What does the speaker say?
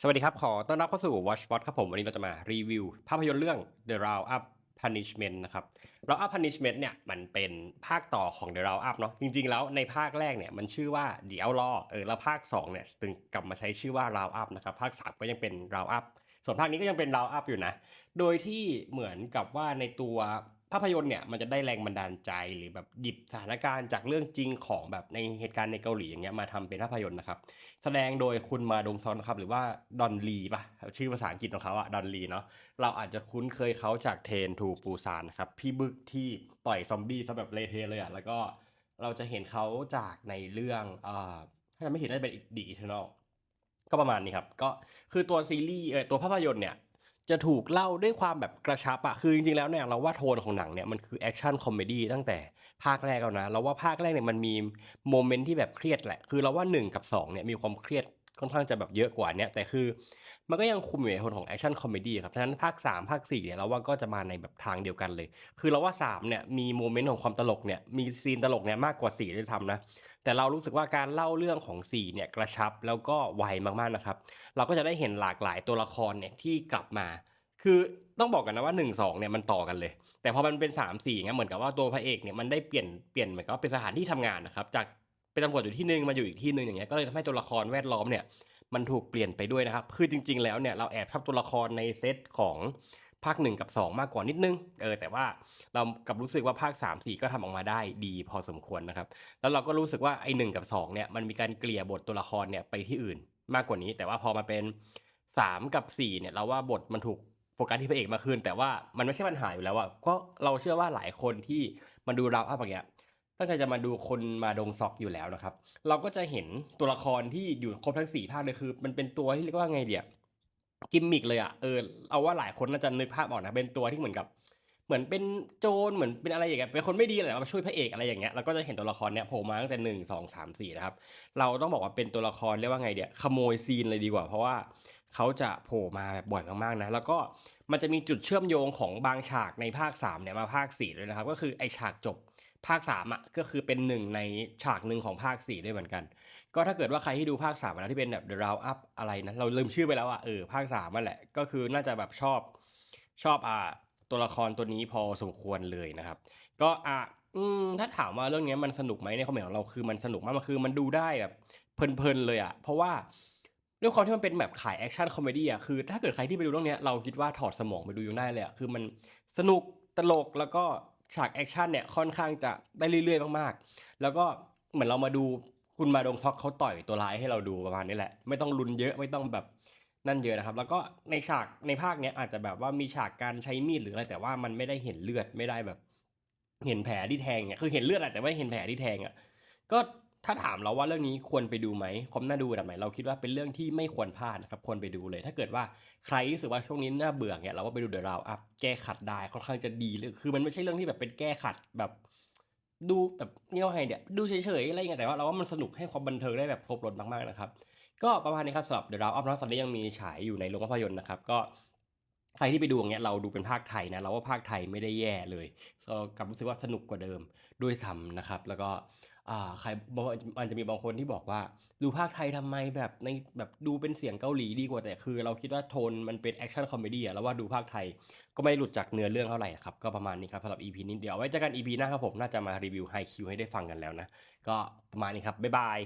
สวัสดีครับ ขอต้อนรับเข้าสู่ Watch w a t ครับผม วันนี้เราจะมารีวิว ภาพยนตร์เรื่อง The Round Up Punishment นะครับ Round Up Punishment เนี่ยมันเป็นภาคต่อของ The Round Up เนาะจริงๆ แล้วในภาคแรกเนี่ยมันชื่อว่า The Outlaw เออแล้วภาค2เนี่ยตึงกลับมาใช้ชื่อว่า Round Up นะครับภาค 3 ก็ยังเป็น Round Up ส่วนภาคนี้ก็ยังเป็น Round Up อยู่นะ โดยที่เหมือนกับว่าในตัว ภาพยนตร์เนี่ยมันจะได้แรงบันดาลใจหรือแบบหยิบสถานการณ์จากเรื่องจริงของแบบในเหตุการณ์ในเกาหลีอย่างเงี้ยมาทำเป็นภาพยนตร์นะครับ แสดงโดยคุณมาดงซอนครับหรือว่าดอนลีป่ะชื่อภาษาอังกฤษของเขาอะดอนลีเนาะเราอาจจะคุ้นเคยเขาจากเทนทูปูซานครับพี่บึกที่ต่อยซอมบี้ซะแบบเลเทเลยอะแล้วก็เราจะเห็นเขาจากในเรื่องเอ่าถ้าจำไม่ผิดน่าจะเป็นดีอีเทนอลก็ประมาณนี้ครับก็คือตัวซีรีส์เออตัวภาพยนตร์เนี่ย จะถูกเล่าด้วยความแบบกระชับอะคือจริงๆแล้วเนี่ยเราว่าโทนของหนังเนี่ยมันคือแอคชั่นคอมเมดี้ตั้งแต่ภาคแรกแล้วนะ เราว่าภาคแรกเนี่ยมันมีโมเมนต์ที่แบบเครียดแหละ คือเราว่า 1 กับ2เนี่ยมีความเครียด ค่อนข้างจะแบบเยอะกว่าเนี่ยแต่คือมันก็ยังคุมอยู่ในโทนของแอคชั่นคอมเมดี้ครับฉะนั้นภาค 3 ภาค4เนี่ยเราว่าก็จะมาในแบบทางเดียวกันเลย คือเราว่า 3 เนี่ยมีโมเมนต์ของความตลกเนี่ยมีซีนตลกเนี่ยมากกว่า4ด้วยซ้ำนะ แต่เรารู้สึกว่าการเล่าเรื่องของ 4 เนี่ยกระชับแล้วก็ไวมากๆนะครับ เราก็จะได้เห็นหลากหลายตัวละครเนี่ยที่กลับมาคือต้องบอกกันนะว่า 1 2เนี่ยมันต่อกันเลย แต่พอมันเป็น 3 4เงี้ยเหมือนกับว่าตัวพระเอกเนี่ยมันได้เปลี่ยนเปลี่ยนเหมือนกับเป็นสถานที่ทำงานนะครับจาก เป็นตำรวจอยู่ที่หนึ่งมาอยู่อีกที่หนึ่งอย่างเงี้ยก็เลยทำให้ตัวละครแวดล้อมเนี่ยมันถูกเปลี่ยนไปด้วยนะครับคือจริง ๆ แล้วเนี่ยเราแอบชอบตัวละครในเซตของภาค1กับ 2 มากกว่านิดนึงเออแต่ว่าเรากับรู้สึกว่าภาค 3 4 ก็ทำออกมาได้ดีพอสมควรนะครับ แล้วเราก็รู้สึกว่าไอ้หกับ2เนี่ยมันมีการเกลี่ยบทตัวละครเนี่ยไปที่อื่นมากกว่านี้ แต่ว่าพอมาเป็น 3 กับ 4 เนี่ยเราว่าบทมันถูกโฟกัสที่พระเอกมากขึ้น แต่ว่ามันไม่ใช่ปัญหาอยู่แล้วอะก็เราเชื่อว่าหลายคนที่มาดูเราอัพอย่างเงี้ย ตั้งใจจะมาดูคนมาดงซอกอยู่แล้วนะครับ เราก็จะเห็นตัวละครที่อยู่ครบทั้ง4ภาคเลยคือ มันเป็นตัวที่เรียกว่าไงเดียกิมมิกเลยอะเออเอาว่าหลายคนน่าจะนึกภาพออกนะเป็นตัวที่เหมือนกับ เหมือนเป็นโจรเหมือนเป็นอะไรอย่างเงี้ยเป็นคนไม่ดีอะไรมาช่วยพระเอกอะไรอย่างเงี้ยเราก็จะเห็นตัวละครเนี้ยโผล่มาตั้งแต่หนึ่งสองสามสี่นะครับเราต้องบอกว่าเป็นตัวละครเรียกว่าไงเดียขโมยซีนเลยดีกว่า เพราะว่า เขาจะโผล่มาแบบบ่อยมากๆนะ แล้วก็มันจะมีจุดเชื่อมโยงของบางฉากในภาค 3 เนี่ยมาภาค 4 ด้วยนะครับ ก็คือไอฉากจบภาค3อะก็คือเป็นหนึ่งในฉากหนึ่งของภาค 4 ด้วยเหมือนกัน ก็ถ้าเกิดว่าใครที่ดูภาค3นะที่เป็นแบบ The Round Up อะไรนะ เราลืมชื่อไปแล้วอะเออภาค3นั่นแหละ ก็คือน่าจะแบบชอบชอบอ่าตัวละครตัวนี้พอสมควรเลยนะครับ ก็อะถ้าถามว่าเรื่องนี้มันสนุกไหมในคอมเมนของเราคือมันสนุกมากมันคือมันดูได้แบบเพลินๆเลยอะเพราะว่า ด้วยความที่มันเป็นแบบขายแอคชั่นคอมเมดี้อะคือถ้าเกิดใครที่ไปดูเรื่องนี้เราคิดว่าถอดสมองไปดูยังได้เลยอะคือมันสนุกตลกแล้วก็ฉากแอคชั่นเนี่ยค่อนข้างจะได้เรื่อยๆมากๆ แล้วก็เหมือนเรามาดูคุณมาดงซอกเขาต่อยตัวร้ายให้เราดูประมาณนี้แหละ ไม่ต้องรุนเยอะไม่ต้องแบบนั่นเยอะนะครับ แล้วก็ในฉากในภาคเนี้ยอาจจะแบบว่ามีฉากการใช้มีดหรืออะไรแต่ว่ามันไม่ได้เห็นเลือดไม่ได้แบบ เห็นแผลที่แทงเนี่ยคือเห็นเลือดแหละแต่ว่เห็นแผลที่แทงอะก็ ถ้าถามเราว่าเรื่องนี้ควรไปดูไหมความน่าดูแบบไหนเราคิดว่าเป็นเรื่องที่ไม่ควรพลาดนะครับควรไปดูเลย ถ้าเกิดว่าใครรู้สึกว่าช่วงนี้น่าเบื่อเนี่ยเราก็ไปดูเดอะราวอัพแก้ขัดได้ค่อนข้างจะดีเลยคือมันไม่ใช่เรื่องที่แบบเป็นแก้ขัดแบบ ดูแบบเงี้ยไงเดี๋ยดูเฉยๆอะไรเงี้ยแต่ว่าเราว่ามันสนุกให้ความบันเทิงได้แบบครบรถมากๆนะครับก็ประมาณนี้ครับสำหรับ The Round of นะตอนนี้ยังมีฉายอยู่ในโรงภาพยนตร์นะครับก็ใครที่ไปดูอย่างเงี้ยเราดูเป็นภาคไทยนะเราว่าภาคไทยไม่ได้แย่เลยก็กลับรู้สึกว่าสนุกกว่าเดิมด้วยซ้ำนะครับ แล้วก็ ใครบางมันจะมีบางคนที่บอกว่า ดูภาคไทยทำไมแบบในแบบดูเป็นเสียงเกาหลีดีกว่าแต่คือ เราคิดว่าโทนมันเป็นแอคชั่นคอมเมดี้อะแล้วว่าดูภาคไทยก็ไม่หลุดจากเนื้อเรื่องเท่าไหร่นะครับ ก็ประมาณนี้ครับสำหรับ EP นี้เดี๋ยวไว้เจอกัน EP หน้าครับผมน่าจะมารีวิวไฮคิวให้ได้ฟังกันแล้วนะ ก็ประมาณนี้ครับบ๊ายบาย